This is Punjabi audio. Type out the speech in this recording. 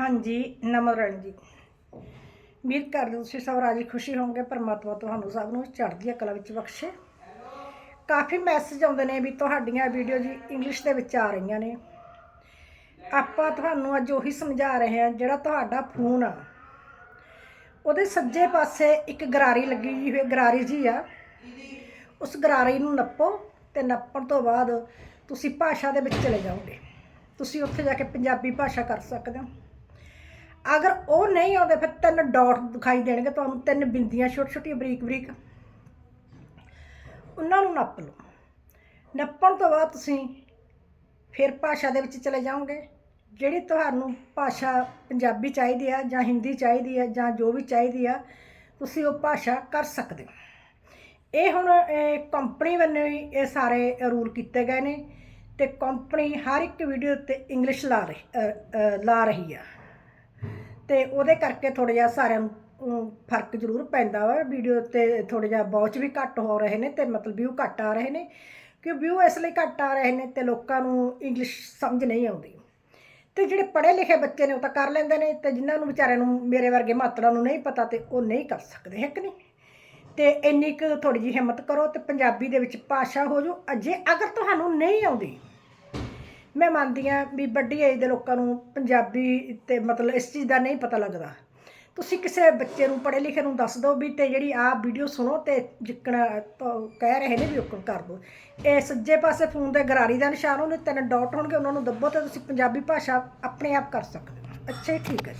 ਹਾਂਜੀ ਨਮਰਨ ਜੀ। ਉਮੀਦ ਕਰਦੇ ਹਾਂ ਤੁਸੀਂ ਸਭ ਰਾਜੀ ਖੁਸ਼ੀ ਹੋਵੋਗੇ, ਪਰਮਾਤਮਾ ਤੁਹਾਨੂੰ ਸਭ ਨੂੰ ਚੜ੍ਹਦੀ ਕਲਾ ਵਿੱਚ ਬਖਸ਼ੇ। ਕਾਫੀ ਮੈਸੇਜ ਆਉਂਦੇ ਨੇ ਵੀ ਤੁਹਾਡੀਆਂ ਵੀਡੀਓ ਜੀ ਇੰਗਲਿਸ਼ ਦੇ ਵਿੱਚ ਆ ਰਹੀਆਂ ਨੇ। ਆਪਾਂ ਤੁਹਾਨੂੰ ਅੱਜ ਉਹੀ ਸਮਝਾ ਰਹੇ ਹਾਂ ਜਿਹੜਾ ਤੁਹਾਡਾ ਫੋਨ ਆ। ਉਹਦੇ ਸੱਜੇ ਪਾਸੇ ਇੱਕ ਗਰਾਰੀ ਲੱਗੀ ਜੀ ਹੋਈ ਗਰਾਰੀ ਜੀ ਆ। ਉਸ ਗਰਾਰੀ ਨੂੰ ਨੱਪੋ ਤੇ ਨੱਪਣ ਤੋਂ ਬਾਅਦ ਤੁਸੀਂ ਭਾਸ਼ਾ ਦੇ ਵਿੱਚ ਚਲੇ ਜਾਓਗੇ। ਤੁਸੀਂ ਉੱਥੇ ਜਾ ਕੇ ਪੰਜਾਬੀ ਭਾਸ਼ਾ ਕਰ ਸਕਦੇ ਹੋ। ਅਗਰ ਉਹ ਨਹੀਂ ਆਉਂਦੇ ਫਿਰ ਤਿੰਨ ਡਾਟ ਦਿਖਾਈ ਦੇਣਗੇ ਤੁਹਾਨੂੰ ਤਿੰਨ ਬਿੰਦੀਆਂ ਛੋਟੀ ਛੋਟੀਆਂ ਬਰੀਕ ਬਰੀਕ। ਉਹਨਾਂ ਨੂੰ ਨੱਪ ਲਓ। ਨੱਪਣ ਤੋਂ ਬਾਅਦ ਤੁਸੀਂ ਫਿਰ ਭਾਸ਼ਾ ਦੇ ਵਿੱਚ ਚਲੇ ਜਾਓਗੇ। ਜਿਹੜੀ ਤੁਹਾਨੂੰ ਭਾਸ਼ਾ ਪੰਜਾਬੀ ਚਾਹੀਦੀ ਆ ਜਾਂ ਹਿੰਦੀ ਚਾਹੀਦੀ ਆ ਜਾਂ ਜੋ ਵੀ ਚਾਹੀਦੀ ਆ ਤੁਸੀਂ ਉਹ ਭਾਸ਼ਾ ਕਰ ਸਕਦੇ ਹੋ। ਇਹ ਹੁਣ ਕੰਪਨੀ ਵੱਲੋਂ ਹੀ ਇਹ ਸਾਰੇ ਰੂਲ ਕੀਤੇ ਗਏ ਨੇ ਤੇ ਕੰਪਨੀ ਹਰ ਇੱਕ ਵੀਡੀਓ ਉੱਤੇ ਇੰਗਲਿਸ਼ ਲਾ ਰਹੀ ਅ, ਲਾ ਰਹੀ ਆ। ਤੇ ਉਹਦੇ ਕਰਕੇ ਥੋੜਾ ਜਿਹਾ ਸਾਰਿਆਂ ਨੂੰ ਫ਼ਰਕ ਜ਼ਰੂਰ ਪੈਂਦਾ ਵਾ। ਵੀਡੀਓ ਤੇ ਥੋੜਾ ਜਿਹਾ ਵਾਚ ਵੀ ਘੱਟ ਹੋ ਰਹੇ ਨੇ ਤੇ ਮਤਲਬ ਵਿਊ ਘੱਟ ਆ ਰਹੇ ਨੇ। ਕਿ ਵਿਊ ਇਸ ਲਈ ਘੱਟ ਆ ਰਹੇ ਨੇ ਤੇ ਲੋਕਾਂ ਨੂੰ ਇੰਗਲਿਸ਼ ਸਮਝ ਨਹੀਂ ਆਉਂਦੀ। ਤੇ ਜਿਹੜੇ ਪੜ੍ਹੇ ਲਿਖੇ ਬੱਚੇ ਨੇ ਉਹ ਤਾਂ ਕਰ ਲੈਂਦੇ ਨੇ ਤੇ ਜਿਨ੍ਹਾਂ ਨੂੰ ਵਿਚਾਰਿਆਂ ਨੂੰ ਮੇਰੇ ਵਰਗੇ ਮਾਤੜਾ ਨੂੰ ਨਹੀਂ ਪਤਾ ਤੇ ਉਹ ਨਹੀਂ ਕਰ ਸਕਦੇ, ਹੈ ਕਿ ਨਹੀਂ? ਤੇ ਇੰਨੀ ਕੁ ਥੋੜੀ ਜਿਹੀ ਹਿੰਮਤ ਕਰੋ ਤੇ ਪੰਜਾਬੀ ਦੇ ਵਿੱਚ ਭਾਸ਼ਾ ਹੋ ਜਾਓ। ਅਜੇ ਅਗਰ ਤੁਹਾਨੂੰ ਨਹੀਂ ਆਉਂਦੀ ਮੈਂ ਮੰਨਦੀ ਹਾਂ ਵੀ ਵੱਡੀ ਏਜ ਦੇ ਲੋਕਾਂ ਨੂੰ ਪੰਜਾਬੀ ਤੇ ਮਤਲਬ ਇਸ ਚੀਜ਼ ਦਾ ਨਹੀਂ ਪਤਾ ਲੱਗਦਾ। ਤੁਸੀਂ ਕਿਸੇ ਬੱਚੇ ਨੂੰ ਪੜ੍ਹੇ ਲਿਖੇ ਨੂੰ ਦੱਸ ਦਿਓ ਵੀ ਤੇ ਜਿਹੜੀ ਆ ਵੀਡੀਓ ਸੁਣੋ ਤੇ ਜਿੱਕਣਾ ਪ- ਕਹਿ ਰਹੇ ਨੇ ਵੀ ਉਕਣ ਕਰ ਦਿਓ। ਇਹ ਸੱਜੇ ਪਾਸੇ ਫੋਨ ਦੇ ਗਰਾਰੀ ਦਾ ਨਿਸ਼ਾਨ ਉਹਨੇ ਤਿੰਨ ਡਾਟ ਹੋਣਗੇ ਉਹਨਾਂ ਨੂੰ ਦੱਬੋ ਤੇ ਤੁਸੀਂ ਪੰਜਾਬੀ ਭਾਸ਼ਾ ਆਪਣੇ ਆਪ ਕਰ ਸਕਦੇ ਹੋ। ਅੱਛਾ ਜੀ, ਠੀਕ ਹੈ